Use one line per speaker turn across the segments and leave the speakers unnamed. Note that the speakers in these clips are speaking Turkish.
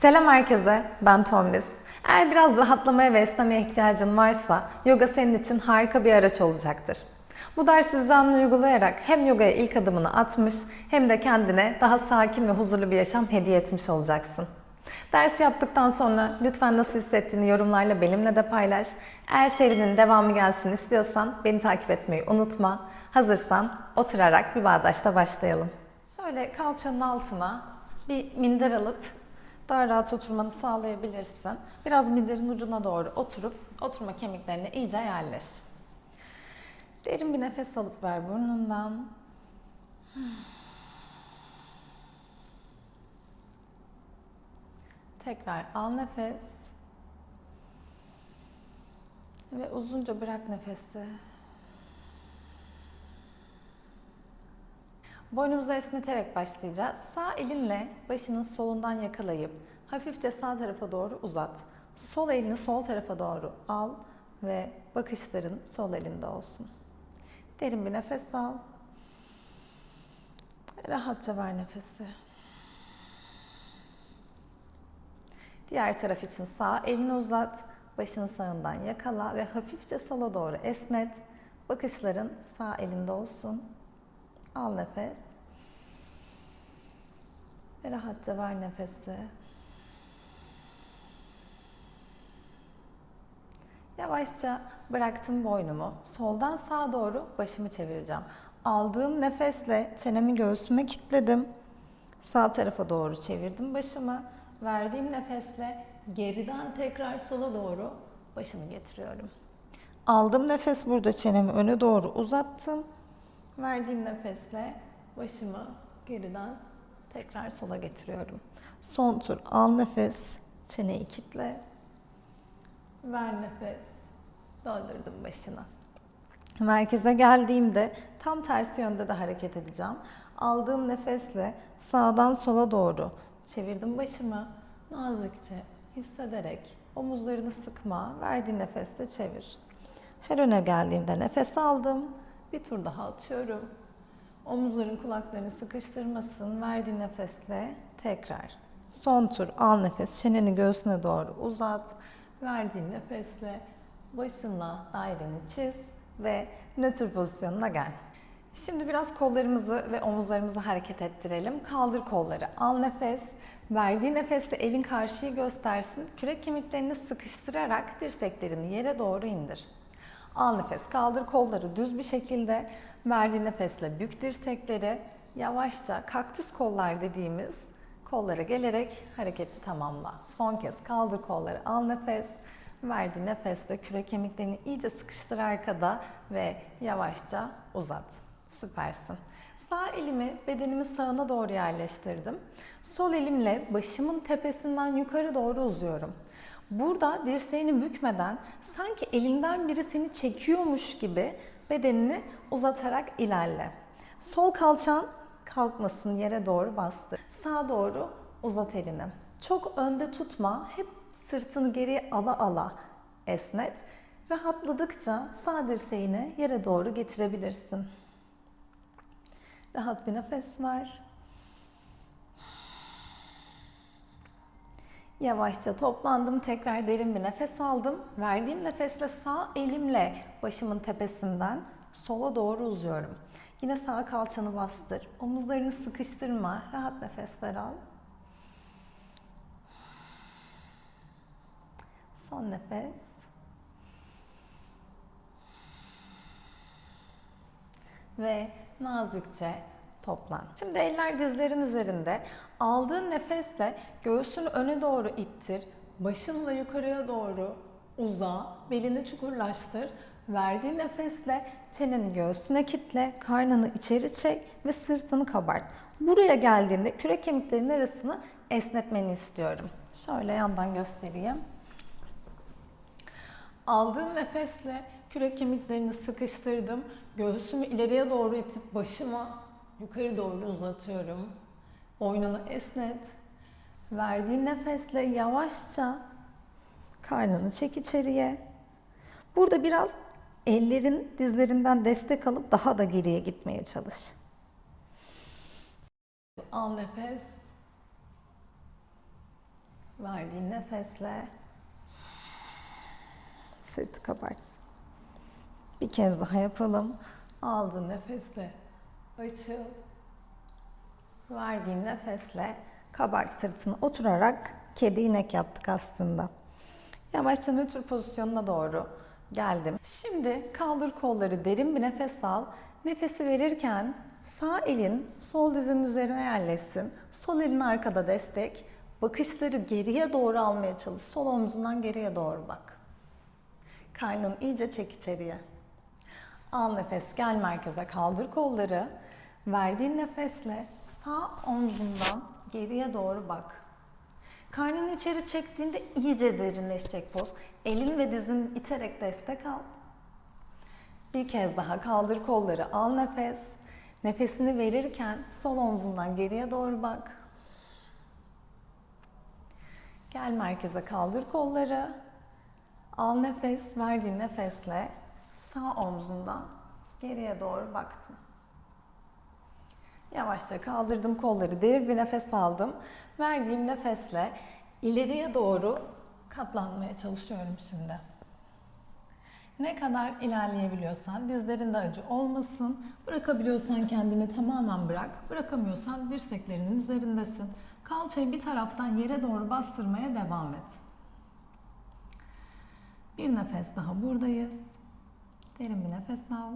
Selam herkese, ben Tomris. Eğer biraz rahatlamaya ve esnemeye ihtiyacın varsa yoga senin için harika bir araç olacaktır. Bu dersi düzenli uygulayarak hem yogaya ilk adımını atmış hem de kendine daha sakin ve huzurlu bir yaşam hediye etmiş olacaksın. Dersi yaptıktan sonra lütfen nasıl hissettiğini yorumlarla benimle de paylaş. Eğer serinin devamı gelsin istiyorsan beni takip etmeyi unutma. Hazırsan oturarak bir bağdaşta başlayalım. Şöyle kalçanın altına bir minder alıp daha rahat oturmanı sağlayabilirsin. Biraz minderin ucuna doğru oturup oturma kemiklerine iyice yerleş. Derin bir nefes alıp ver burnundan. Tekrar al nefes. Ve uzunca bırak nefesi. Boynumuzu esneterek başlayacağız. Sağ elinle başının solundan yakalayıp hafifçe sağ tarafa doğru uzat. Sol elini sol tarafa doğru al ve bakışların sol elinde olsun. Derin bir nefes al. Rahatça ver nefesi. Diğer taraf için sağ elini uzat. Başını sağından yakala ve hafifçe sola doğru esnet. Bakışların sağ elinde olsun. Al nefes. Ve rahatça ver nefesi. Yavaşça bıraktım boynumu. Soldan sağa doğru başımı çevireceğim. Aldığım nefesle çenemi göğsüme kilitledim. Sağ tarafa doğru çevirdim başımı. Verdiğim nefesle geriden tekrar sola doğru başımı getiriyorum. Aldığım nefes burada çenemi öne doğru uzattım. Verdiğim nefesle başımı geriden tekrar sola getiriyorum. Son tur al nefes, çeneyi kitle. Ver nefes, döndürdüm başına. Merkeze geldiğimde tam tersi yönde de hareket edeceğim. Aldığım nefesle sağdan sola doğru çevirdim başımı. Nazikçe hissederek omuzlarını sıkma, verdiğin nefesle çevir. Her öne geldiğimde nefes aldım. Bir tur daha atıyorum. Omuzların kulaklarını sıkıştırmasın. Verdiğin nefesle tekrar. Son tur al nefes. Çeneni göğsüne doğru uzat. Verdiğin nefesle başınla daireni çiz ve nötr pozisyonuna gel. Şimdi biraz kollarımızı ve omuzlarımızı hareket ettirelim. Kaldır kolları. Al nefes. Verdiği nefesle elin karşıyı göstersin. Kürek kemiklerini sıkıştırarak dirseklerini yere doğru indir. Al nefes. Kaldır kolları düz bir şekilde. Verdiği nefesle bük dirsekleri. Yavaşça kaktüs kollar dediğimiz kollara gelerek hareketi tamamla. Son kez kaldır kolları. Al nefes. Verdiği nefesle kürek kemiklerini iyice sıkıştır arkada ve yavaşça uzat. Süpersin. Sağ elimi bedenimin sağına doğru yerleştirdim. Sol elimle başımın tepesinden yukarı doğru uzuyorum. Burada dirseğini bükmeden sanki elinden biri seni çekiyormuş gibi bedenini uzatarak ilerle. Sol kalçan kalkmasın yere doğru bastır. Sağa doğru uzat elini. Çok önde tutma. Hep sırtını geriye ala ala esnet. Rahatladıkça sağ dirseğini yere doğru getirebilirsin. Rahat bir nefes ver. Yavaşça toplandım. Tekrar derin bir nefes aldım. Verdiğim nefesle sağ elimle başımın tepesinden sola doğru uzuyorum. Yine sağ kalçanı bastır. Omuzlarını sıkıştırma. Rahat nefesler al. Son nefes. Ve nazikçe toplan. Şimdi eller dizlerin üzerinde. Aldığın nefesle göğsünü öne doğru ittir. Başınla yukarıya doğru uza. Belini çukurlaştır. Verdiğin nefesle çeneni göğsüne kitle, karnını içeri çek ve sırtını kabart. Buraya geldiğinde kürek kemiklerinin arasını esnetmeni istiyorum. Şöyle yandan göstereyim. Aldığım nefesle kürek kemiklerini sıkıştırdım. Göğsümü ileriye doğru itip başımı yukarı doğru uzatıyorum. Boynunu esnet. Verdiğin nefesle yavaşça karnını çek içeriye. Burada biraz ellerin dizlerinden destek alıp daha da geriye gitmeye çalış. Al nefes. Verdiğin nefesle sırtı kabart. Bir kez daha yapalım. Aldığın nefesle açıl. Verdiğin nefesle kabart sırtını oturarak kedi inek yaptık aslında. Yavaşça nötr pozisyonuna doğru geldim. Şimdi kaldır kolları derin bir nefes al. Nefesi verirken sağ elin sol dizinin üzerine yerleşsin. Sol elin arkada destek. Bakışları geriye doğru almaya çalış. Sol omzundan geriye doğru bak. Karnın iyice çek içeriye. Al nefes, gel merkeze, kaldır kolları. Verdiğin nefesle sağ omzundan geriye doğru bak. Karnını içeri çektiğinde iyice derinleşecek poz. Elin ve dizin iterek destek al. Bir kez daha kaldır kolları, al nefes. Nefesini verirken sol omzundan geriye doğru bak. Gel merkeze kaldır kolları. Al nefes, verdiğin nefesle sağ omzundan geriye doğru baktım. Yavaşça kaldırdım kolları, derin bir nefes aldım. Verdiğim nefesle ileriye doğru katlanmaya çalışıyorum şimdi. Ne kadar ilerleyebiliyorsan, dizlerinde acı olmasın. Bırakabiliyorsan kendini tamamen bırak. Bırakamıyorsan dirseklerinin üzerindesin. Kalçayı bir taraftan yere doğru bastırmaya devam et. Bir nefes daha buradayız. Derin bir nefes al.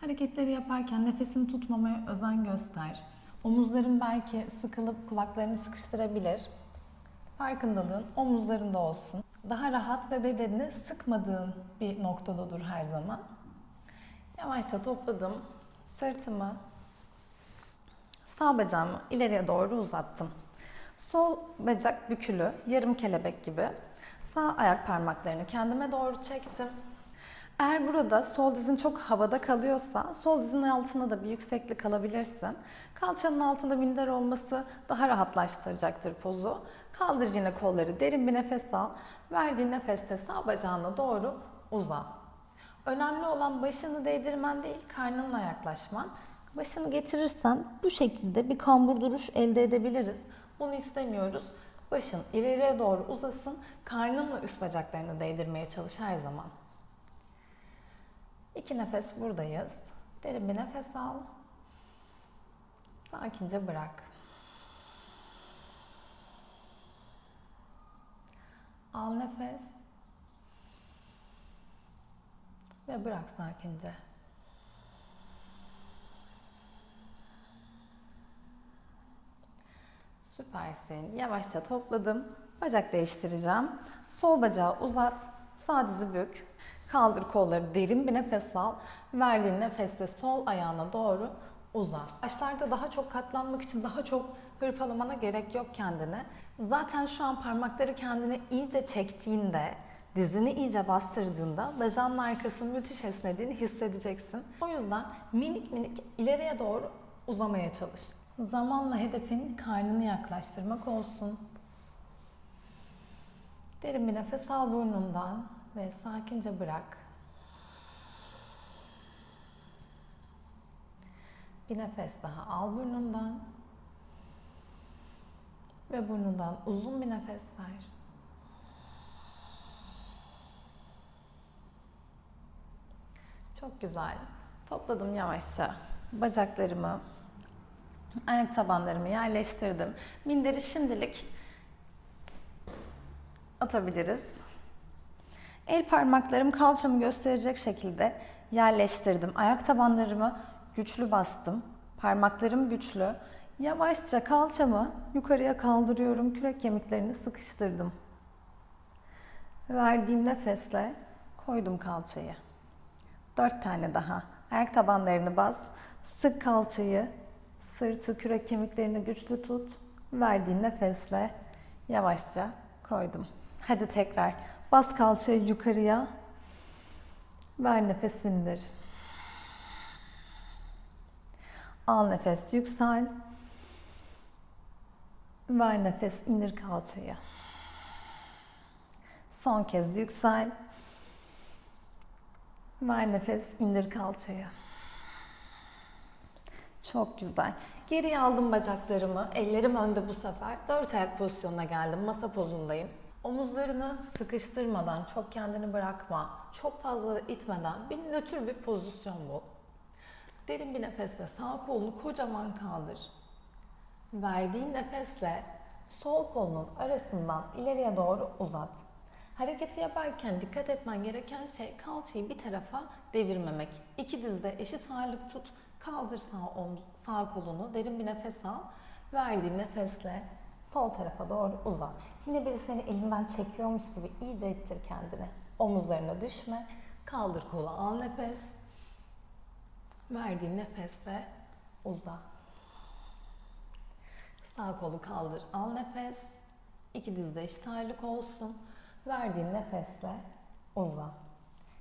Hareketleri yaparken nefesini tutmamaya özen göster. Omuzların belki sıkılıp kulaklarını sıkıştırabilir. Farkındalığın omuzlarında olsun. Daha rahat ve bedenini sıkmadığın bir noktada dur her zaman. Yavaşça topladım. Sırtımı, sağ bacağımı ileriye doğru uzattım. Sol bacak bükülü, yarım kelebek gibi. Sağ ayak parmaklarını kendime doğru çektim. Eğer burada sol dizin çok havada kalıyorsa sol dizin altında da bir yükseklik alabilirsin. Kalçanın altında minder olması daha rahatlaştıracaktır pozu. Kaldır yine kolları derin bir nefes al. Verdiğin nefeste sağ bacağına doğru uza. Önemli olan başını değdirmen değil karnınla yaklaşman. Başını getirirsen bu şekilde bir kambur duruş elde edebiliriz. Bunu istemiyoruz. Başın ileriye doğru uzasın. Karnınla üst bacaklarını değdirmeye çalış her zaman. İki nefes buradayız. Derin bir nefes al. Sakince bırak. Al nefes. Ve bırak sakince. Süpersin. Yavaşça topladım. Bacak değiştireceğim. Sol bacağı uzat. Sağ dizi bük. Kaldır kolları derin bir nefes al. Verdiğin nefeste sol ayağına doğru uza. Başlarda daha çok katlanmak için daha çok hırpalamana gerek yok kendine. Zaten şu an parmakları kendine iyice çektiğinde, dizini iyice bastırdığında bacağın arkasının müthiş esnediğini hissedeceksin. O yüzden minik minik ileriye doğru uzamaya çalış. Zamanla hedefin karnını yaklaştırmak olsun. Derin bir nefes al burnundan ve sakince bırak. Bir nefes daha al burnundan. Ve burnundan uzun bir nefes ver. Çok güzel. Topladım yavaşça bacaklarımı, ayak tabanlarımı yerleştirdim. Minderi şimdilik atabiliriz. El parmaklarım kalçamı gösterecek şekilde yerleştirdim. Ayak tabanlarımı güçlü bastım. Parmaklarım güçlü. Yavaşça kalçamı yukarıya kaldırıyorum. Kürek kemiklerini sıkıştırdım. Verdiğim nefesle koydum kalçayı. Dört tane daha. Ayak tabanlarını bas. Sık kalçayı. Sırtı, kürek kemiklerini güçlü tut. Verdiğin nefesle yavaşça koydum. Hadi tekrar. Bas kalçayı yukarıya. Ver nefes indir. Al nefes yüksel. Ver nefes indir kalçaya. Son kez yüksel. Ver nefes indir kalçaya. Çok güzel. Geriye aldım bacaklarımı. Ellerim önde bu sefer. Dört ayak pozisyonuna geldim. Masa pozundayım. Omuzlarını sıkıştırmadan, çok kendini bırakma, çok fazla itmeden bir nötr bir pozisyon bu. Derin bir nefesle sağ kolunu kocaman kaldır. Verdiğin nefesle sol kolunun arasından ileriye doğru uzat. Hareketi yaparken dikkat etmen gereken şey kalçayı bir tarafa devirmemek. İki dizde eşit ağırlık tut. Kaldır sağ, omuz, sağ kolunu. Derin bir nefes al. Verdiğin nefesle sol tarafa doğru uzat. Yine biri seni elinden çekiyormuş gibi iyice ittir kendini. Omuzlarına düşme. Kaldır kolu al nefes. Verdiğin nefesle uza. Sağ kolu kaldır, al nefes. İki dizde eşit ağırlık olsun. Verdiğin nefesle uza.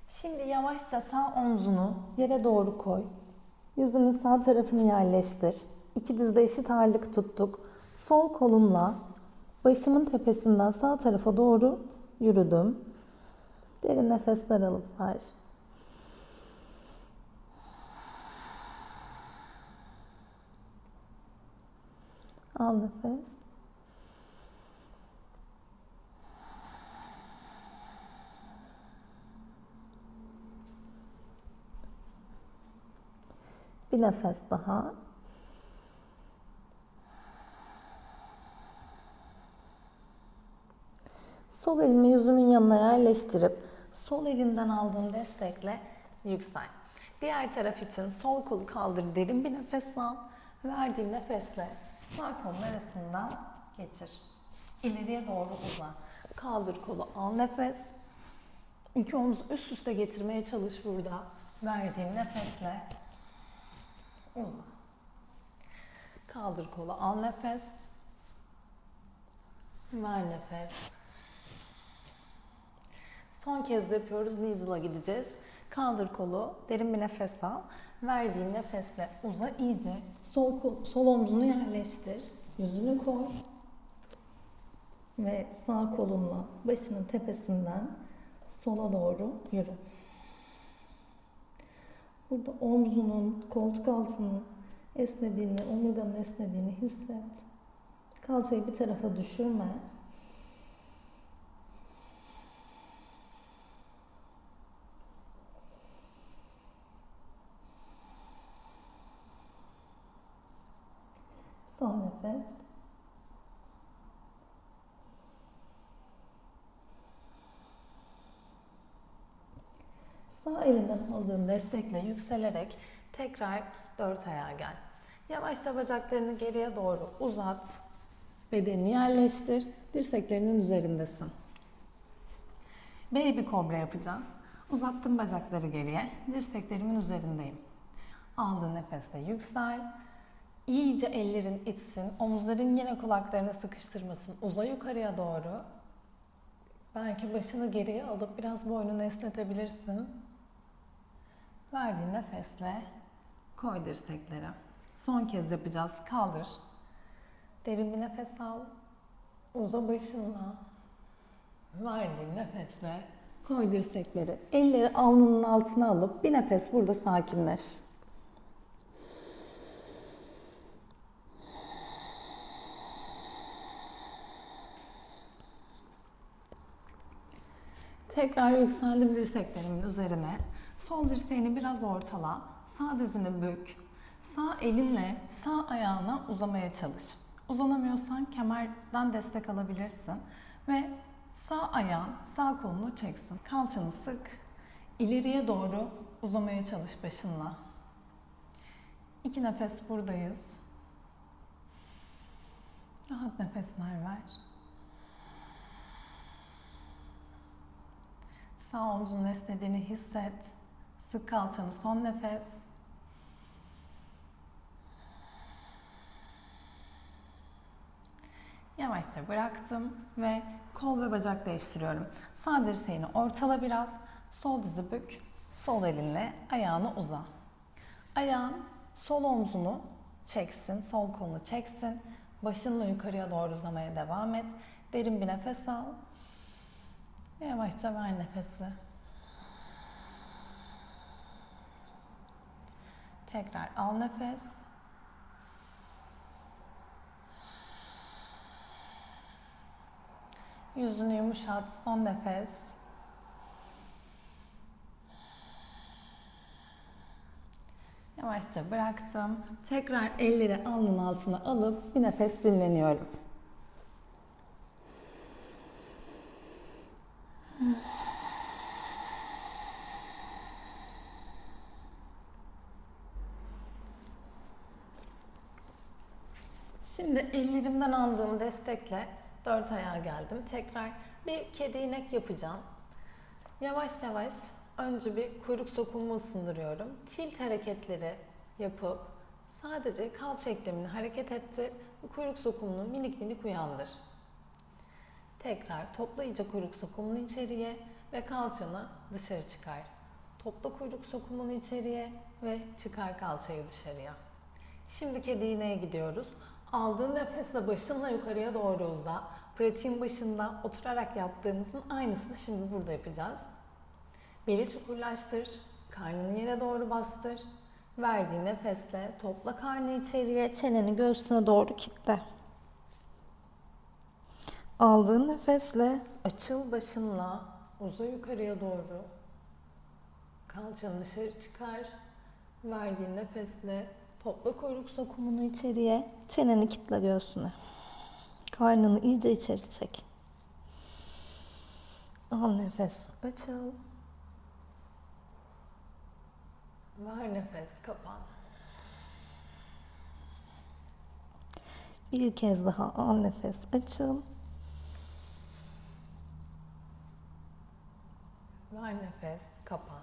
Şimdi yavaşça sağ omzunu yere doğru koy. Yüzünün sağ tarafını yerleştir. İki dizde eşit ağırlık tuttuk. Sol kolumla başımın tepesinden sağ tarafa doğru yürüdüm. Derin nefesler alıp ver. Al nefes. Bir nefes daha. Sol elimi yüzümün yanına yerleştirip sol elinden aldığın destekle yüksel. Diğer taraf için sol kolu kaldır, derin bir nefes al. Verdiğin nefesle sağ kolun arasından geçir. İleriye doğru uza. Kaldır kolu, al nefes. İki omuz üst üste getirmeye çalış burada. Verdiğin nefesle uza. Kaldır kolu, al nefes. Ver nefes. Son kez yapıyoruz. Needle'a gideceğiz. Kaldır kolu, derin bir nefes al. Verdiğin nefesle uza iyice. Sol, kol, sol omzunu yerleştir. Yüzünü koy. Ve sağ kolunla başının tepesinden sola doğru yürü. Burada omzunun, koltuk altının esnediğini, omurganın esnediğini hisset. Kalçayı bir tarafa düşürme. Son nefes. Sağ elinden aldığın destekle yükselerek tekrar dört ayağa gel. Yavaşça bacaklarını geriye doğru uzat. Bedenini yerleştir. Dirseklerinin üzerindesin. Baby kobra yapacağız. Uzattım bacakları geriye. Dirseklerimin üzerindeyim. Aldığın nefesle yüksel. İyice ellerin itsin. Omuzların yine kulaklarına sıkıştırmasın. Uza yukarıya doğru. Belki başını geriye alıp biraz boynunu esnetebilirsin. Verdiğin nefesle koy dirsekleri. Son kez yapacağız. Kaldır. Derin bir nefes al. Uza başınla. Verdiğin nefesle koy dirsekleri. Elleri alnının altına alıp bir nefes burada sakinleş. Tekrar yükseldim dirseklerimin üzerine. Sol dirseğini biraz ortala. Sağ dizini bük. Sağ elinle sağ ayağına uzamaya çalış. Uzanamıyorsan kemerden destek alabilirsin. Ve sağ ayağın sağ kolunu çeksin. Kalçanı sık. İleriye doğru uzamaya çalış başınla. İki nefes buradayız. Rahat nefesler ver. Sağ omzun esnediğini hisset. Sık kalçanı son nefes. Yavaşça bıraktım ve kol ve bacak değiştiriyorum. Sağ dirseğini ortala biraz. Sol dizi bük. Sol elinle ayağını uza. Ayağın sol omzunu çeksin, sol kolunu çeksin. Başınla yukarıya doğru uzamaya devam et. Derin bir nefes al. Yavaşça ver nefesi. Tekrar al nefes. Yüzünü yumuşat. Son nefes. Yavaşça bıraktım. Tekrar elleri alnın altına alıp bir nefes dinleniyorum. Şimdi ellerimden aldığım destekle dört ayağa geldim. Tekrar bir kedi inek yapacağım. Yavaş yavaş önce bir kuyruk sokumu ısındırıyorum. Tilt hareketleri yapıp sadece kalça eklemini hareket etti ve kuyruk sokumunu minik minik uyandır. Tekrar topla iyice kuyruk sokumunu içeriye ve kalçanı dışarı çıkar. Topla kuyruk sokumunu içeriye ve çıkar kalçayı dışarıya. Şimdi kedi iğneye gidiyoruz. Aldığın nefesle başınla yukarıya doğru uza. Pratiğin başında oturarak yaptığımızın aynısını şimdi burada yapacağız. Beli çukurlaştır. Karnını yere doğru bastır. Verdiğin nefesle topla karnı içeriye, çeneni göğsüne doğru kitle. Aldığın nefesle açıl başınla uza yukarıya doğru. Kalçanı dışarı çıkar. Verdiğin nefesle topla kuyruk sokumunu içeriye, çeneni kitle göğsüne. Karnını iyice içeri çek. Al nefes, açıl. Ver nefes, kapan. Bir kez daha al nefes, açıl. Ver nefes, kapan.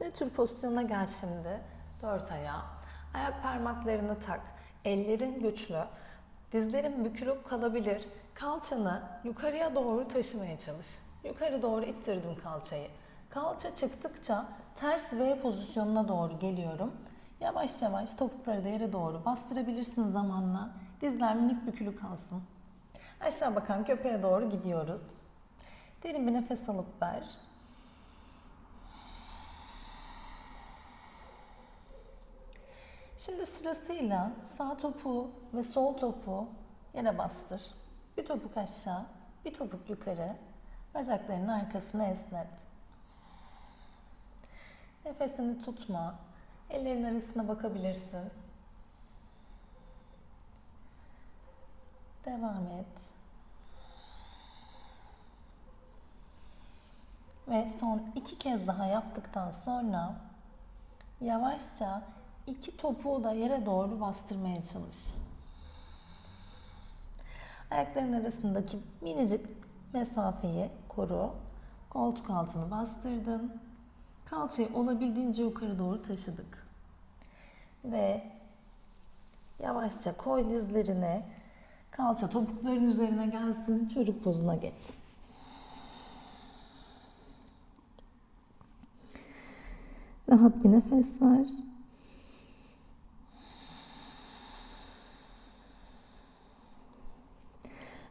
Ne tür pozisyona gel şimdi. Dört ayağa. Ayak parmaklarını tak. Ellerin güçlü. Dizlerin bükülüp kalabilir. Kalçanı yukarıya doğru taşımaya çalış. Yukarı doğru ittirdim kalçayı. Kalça çıktıkça ters V pozisyonuna doğru geliyorum. Yavaş yavaş topukları da yere doğru bastırabilirsin zamanla. Dizler minik bükülü kalsın. Aşağı bakan köpeğe doğru gidiyoruz. Derin bir nefes alıp ver. Şimdi sırasıyla sağ topuğu ve sol topuğu yere bastır. Bir topuk aşağı, bir topuk yukarı. Bacaklarının arkasına esnet. Nefesini tutma. Ellerin arasına bakabilirsin. Devam et. Ve son iki kez daha yaptıktan sonra yavaşça iki topuğu da yere doğru bastırmaya çalış. Ayakların arasındaki minicik mesafeyi koru. Koltuk altını bastırdın. Kalçayı olabildiğince yukarı doğru taşıdık. Ve yavaşça koy dizlerini. Kalça topukların üzerine gelsin. Çocuk pozuna geç. Rahat bir nefes ver.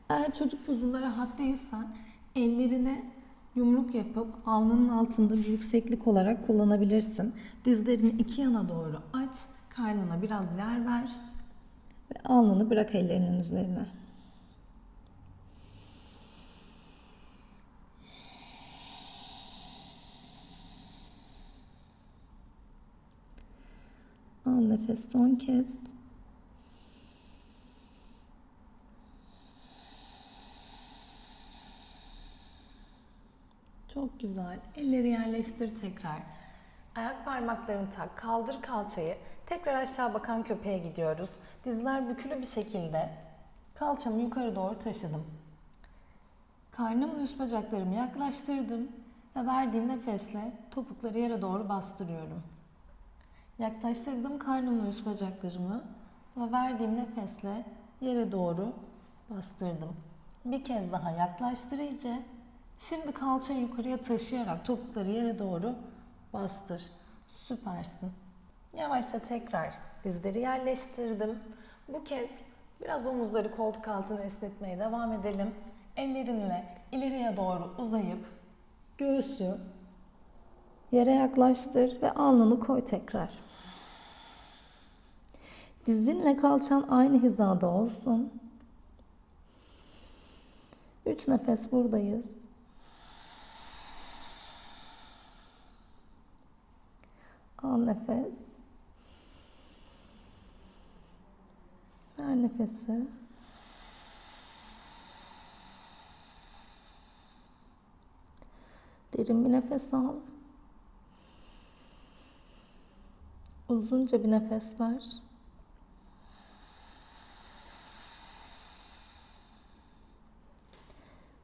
Eğer çocuk pozunda rahat değilsen ellerini yumruk yapıp alnının altında bir yükseklik olarak kullanabilirsin. Dizlerini iki yana doğru aç, karnına biraz yer ver ve alnını bırak ellerinin üzerine. Al nefes son kez. Çok güzel. Elleri yerleştir tekrar. Ayak parmaklarını tak. Kaldır kalçayı. Tekrar aşağı bakan köpeğe gidiyoruz. Dizler bükülü bir şekilde kalçamı yukarı doğru taşıdım. Karnımla üst bacaklarımı yaklaştırdım ve verdiğim nefesle topukları yere doğru bastırıyorum. Yaklaştırdım karnımla üst bacaklarımı ve verdiğim nefesle yere doğru bastırdım. Bir kez daha yaklaştır. Şimdi kalçayı yukarıya taşıyarak topukları yere doğru bastır. Süpersin. Yavaşça tekrar dizleri yerleştirdim. Bu kez biraz omuzları koltuk altına esnetmeye devam edelim. Ellerinle ileriye doğru uzayıp göğsü yere yaklaştır ve alnını koy tekrar. Dizinle kalçan aynı hizada olsun. Üç nefes buradayız. Al nefes. Ver nefesi. Derin bir nefes al. Uzunca bir nefes ver.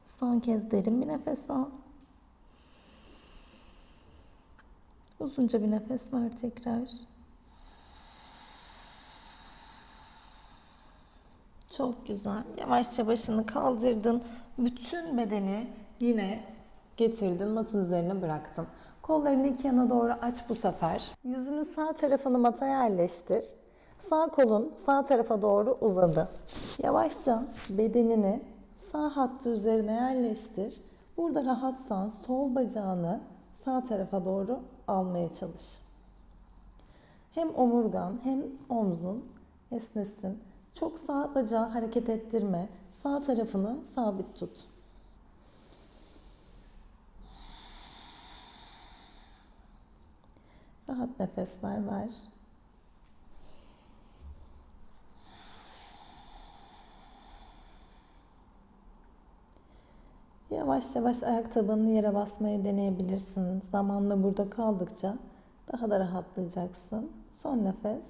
Son kez derin bir nefes al. Uzunca bir nefes ver tekrar. Çok güzel. Yavaşça başını kaldırdın. Bütün bedeni yine getirdin. Matın üzerine bıraktın. Kollarını iki yana doğru aç bu sefer. Yüzünün sağ tarafını mata yerleştir. Sağ kolun sağ tarafa doğru uzadı. Yavaşça bedenini sağ hattı üzerine yerleştir. Burada rahatsan sol bacağını sağ tarafa doğru almaya çalış. Hem omurgan hem omzun esnesin. Çok sağ bacağı hareket ettirme. Sağ tarafını sabit tut. Rahat nefesler ver. Yavaş yavaş ayak tabanını yere basmayı deneyebilirsin. Zamanla burada kaldıkça daha da rahatlayacaksın. Son nefes.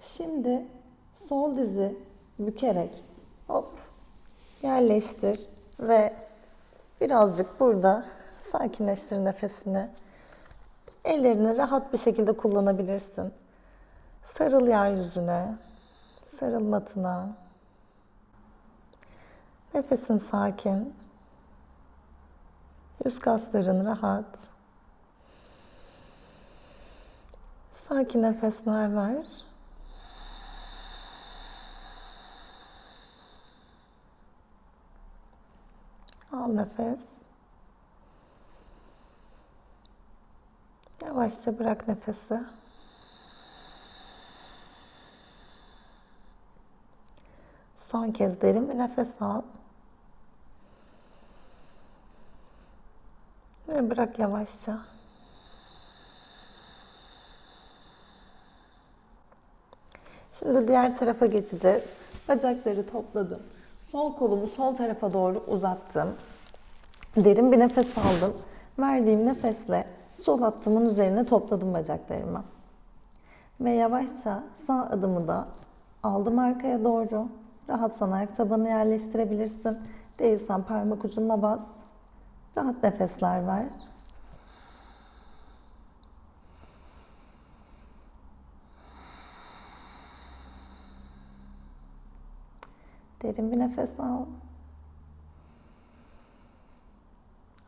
Şimdi sol dizi bükerek hop yerleştir ve birazcık burada sakinleştir nefesini. Ellerini rahat bir şekilde kullanabilirsin. Sarıl yeryüzüne, sarıl matına. Nefesin sakin. Yüz kasların rahat. Sakin nefesler ver. Al nefes. Yavaşça bırak nefesi. Son kez derin bir nefes al. Ve bırak yavaşça. Şimdi diğer tarafa geçeceğiz. Bacakları topladım. Sol kolumu sol tarafa doğru uzattım. Derin bir nefes aldım. Verdiğim nefesle sol hattımın üzerine topladım bacaklarımı. Ve yavaşça sağ adımı da aldım arkaya doğru. Rahatsan ayak tabanı yerleştirebilirsin. Değilsen parmak ucuna bas. Rahat nefesler ver. Derin bir nefes al.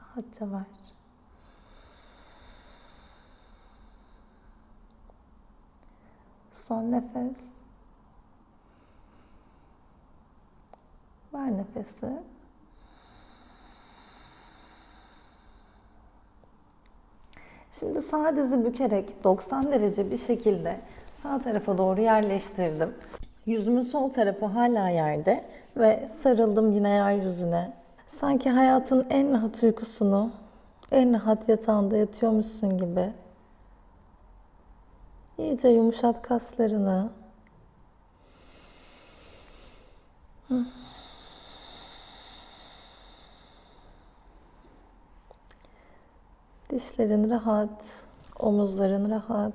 Rahatça ver. Son nefes. Ver nefesi. Şimdi sağ dizi bükerek 90 derece bir şekilde sağ tarafa doğru yerleştirdim. Yüzümün sol tarafı hala yerde ve sarıldım yine yeryüzüne. Sanki hayatın en rahat uykusunu, en rahat yatağında yatıyormuşsun gibi. İyice yumuşat kaslarını. Dişlerin rahat, omuzların rahat.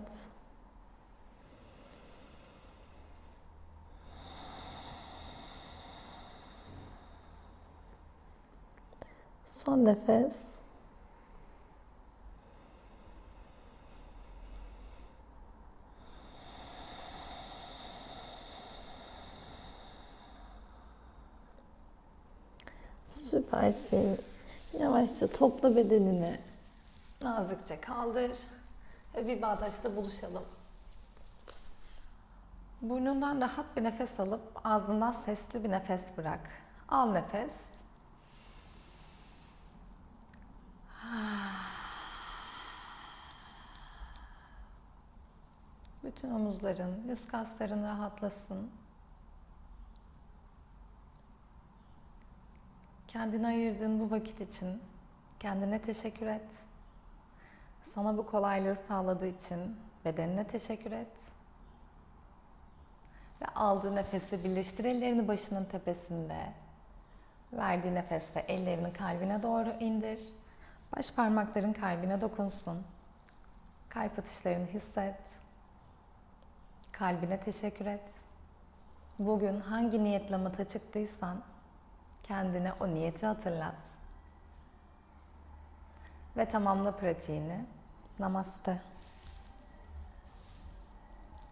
Son nefes. Süpersin. Yavaşça topla bedenini. Nazikçe kaldır ve bir bağdaşta buluşalım. Burnundan rahat bir nefes alıp ağzından sesli bir nefes bırak. Al nefes. Bütün omuzların, yüz kasların rahatlasın. Kendine ayırdığın bu vakit için kendine teşekkür et. Sana bu kolaylığı sağladığı için bedenine teşekkür et. Ve aldığı nefesi birleştir ellerini başının tepesinde. Verdiği nefeste ellerini kalbine doğru indir. Baş parmakların kalbine dokunsun. Kalp atışlarını hisset. Kalbine teşekkür et. Bugün hangi niyetle mata çıktıysan kendine o niyeti hatırlat. Ve tamamla pratiğini. Namaste.